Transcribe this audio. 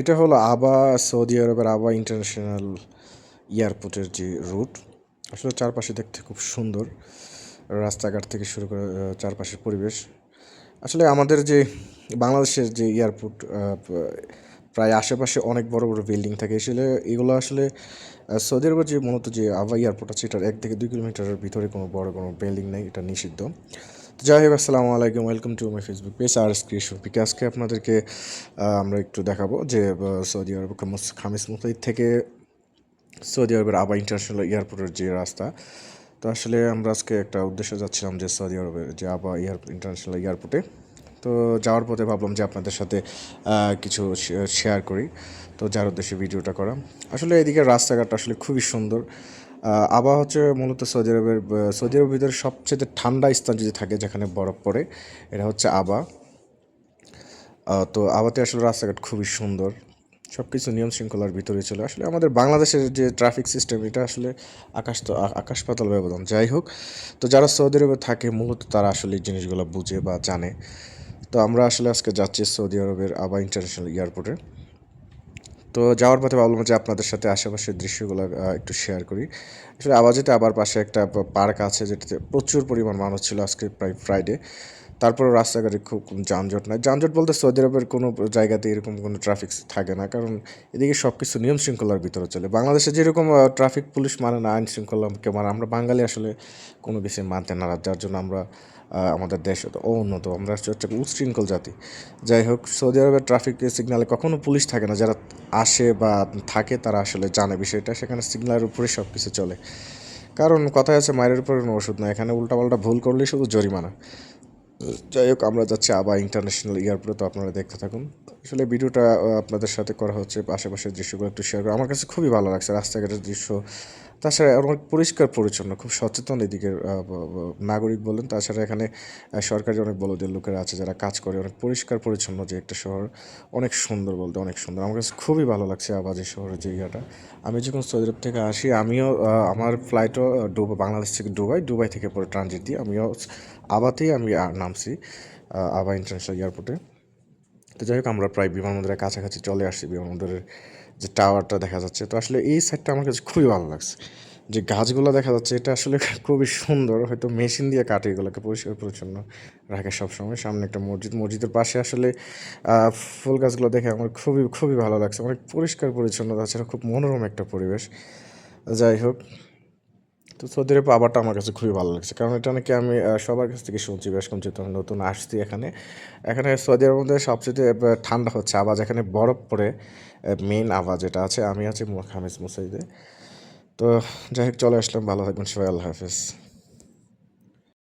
এটা হলো আবা, সৌদি আরবের আবা ইন্টারন্যাশনাল এয়ারপোর্টের যে রুট আসলে চারপাশে দেখতে খুব সুন্দর। রাস্তাঘাট থেকে শুরু করে চারপাশের পরিবেশ। আসলে আমাদের যে বাংলাদেশের যে এয়ারপোর্ট প্রায় আশেপাশে অনেক বড় বড় বিল্ডিং থাকে। আসলে এগুলো আসলে সৌদি আরবের যে মূলত যে আবা এয়ারপোর্ট আছে, এটার এক থেকে দুই কিলোমিটারের ভিতরে কোনো বড় কোনো বিল্ডিং নেই, এটা নিষিদ্ধ। যাই হোক আসসালামু আলাইকুম welcome to my Facebook page R creation PK আজকে আপনাদেরকে আমরা একটু দেখাবো যে সৌদি আরব খামস- মুতাইদ থেকে সৌদি আরবের আবা ইন্টারন্যাশনাল এয়ারপোর্টের যে রাস্তা, তো আসলে আমরা আজকে একটা উদ্দেশ্যে যাচ্ছিলাম যে সৌদি আরবের যে আবা এয়ার ইন্টারন্যাশনাল এয়ারপোর্টে তো যাওয়ার পথে ভাবলাম যে আপনাদের সাথে কিছু শেয়ার করি। তো যার উদ্দেশ্যে ভিডিওটা করা। আসলে এদিকে রাস্তাঘাটটা আসলে খুবই সুন্দর। আবা হচ্ছে মূলত সৌদি আরবের সৌদি আরবের ভিতরে সবচেয়ে ঠান্ডা স্থান যদি থাকে যেখানে বরফ পড়ে, এটা হচ্ছে আবা। তো আবাতে আসলে রাস্তাঘাট খুবই সুন্দর সব কিছু নিয়ম শৃঙ্খলার ভিতরে ছিল আসলে আমাদের বাংলাদেশের যে ট্রাফিক সিস্টেম, এটা আসলে আকাশ তো আকাশ পাতাল ব্যবধান। যাই হোক, তো যারা সৌদি আরবে থাকে, মূলত তারা আসলে জিনিসগুলো বুঝে বা জানে। তো আমরা আসলে আজকে যাচ্ছি সৌদি আরবের আবা ইন্টারন্যাশনাল এয়ারপোর্টে। তো যাওয়ার পথে ভাবলাম যে আপনাদের সাথে আশেপাশের দৃশ্যগুলো একটু শেয়ার করি। আসলে আবাজিতে আবার পাশে একটা পার্ক আছে যেটাতে প্রচুর পরিমাণ মানুষ ছিল আজকে প্রায় ফ্রাইডে তারপরে রাস্তাঘাটে খুব যানজট নয় যানজট বলতে সৌদি আরবের কোনো জায়গাতে এরকম কোনো ট্রাফিক থাকে না। কারণ এদিকে সব কিছু নিয়ম শৃঙ্খলার ভিতরে চলে। বাংলাদেশে যেরকম ট্রাফিক পুলিশ মানে না, আইন শৃঙ্খলাকে মানে আমরা বাঙালি আসলে কোনো কিছু মানতে নারাজ। যার জন্য আমরা আমাদের দেশ উন্নত, আমরা হচ্ছে একটা উচ্ছৃঙ্খল জাতি। যাই হোক, সৌদি আরবের ট্রাফিক সিগনালে কখনো পুলিশ থাকে না, যারা আসে বা থাকে তারা আসলে জানে বিষয়টা, সেখানে সিগন্যালের উপরে সব কিছু চলে। কারণ কথায় আছে, মায়ের উপরে কোনো ওষুধ না এখানে উল্টাপাল্টা ভুল করলেই শুধু জরিমানা। যাই হোক, আমরা যাচ্ছি আবার ইন্টারন্যাশনাল এয়ারপোর্টে তো আপনারা দেখতে থাকুন। আসলে ভিডিওটা আপনাদের সাথে করা হচ্ছে, আশেপাশের দৃশ্যগুলো একটু শেয়ার করে। আমার কাছে খুবই ভালো লাগছে, রাস্তাঘাটের দৃশ্য তাছাড়া অনেক পরিষ্কার পরিচ্ছন্ন খুব সচেতন এদিকে আহ, ব- ব- নাগরিক বলেন। তাছাড়া এখানে সরকারি অনেক বলদের লোকেরা আছে যারা কাজ করে অনেক পরিষ্কার পরিচ্ছন্ন যে একটা শহর অনেক সুন্দর বলতে অনেক সুন্দর। আমার কাছে খুবই ভালো লাগছে আবাজি শহরের যে ইয়েটা। আমি যখন সৌদি আরব থেকে আসি আমিও আমার ফ্লাইটও ডুবাই বাংলাদেশ থেকে ডুবাই ডুবাই থেকে পরে ট্রানজিট দিয়ে আমিও আবাতেই আমি নামছি আবা ইন্টারন্যাশনাল এয়ারপোর্টে তো যাই হোক আমরা প্রায় বিমানবন্দরের কাছাকাছি চলে আসছি বিমানবন্দরের যে টাওয়ারটা দেখা যাচ্ছে। তো আসলে এই সাইডটা আমার কাছে খুবই ভালো লাগছে। যে গাছগুলো দেখা যাচ্ছে, এটা আসলে খুবই সুন্দর। হয়তো মেশিন দিয়ে কাটে এগুলোকে পরিষ্কার পরিচ্ছন্ন রাখে সবসময়। সামনে একটা মসজিদ, মসজিদের পাশে আসলে ফুল গাছগুলো দেখে আমার খুবই খুবই ভালো লাগছে। অনেক পরিষ্কার পরিচ্ছন্ন তাছাড়া খুব মনোরম একটা পরিবেশ। যাই হোক তো সৌদি আরব আবারটা আমার কাছে খুবই ভালো লাগছে। কারণ এটা নাকি আমি সবার কাছ থেকে শুনছি, বেশ কম আমি নতুন আসছি এখানে। এখানে সৌদি আরবের মধ্যে সবচেয়ে ঠান্ডা হচ্ছে আওয়াজ এখানে বরফ পড়ে মেন আওয়াজ এটা আছে। আমি আছি হামিজ মুসাইদে। তো যাই হোক, চলে আসলাম। ভালো থাকবেন সবাই, আল্লাহ হাফেজ।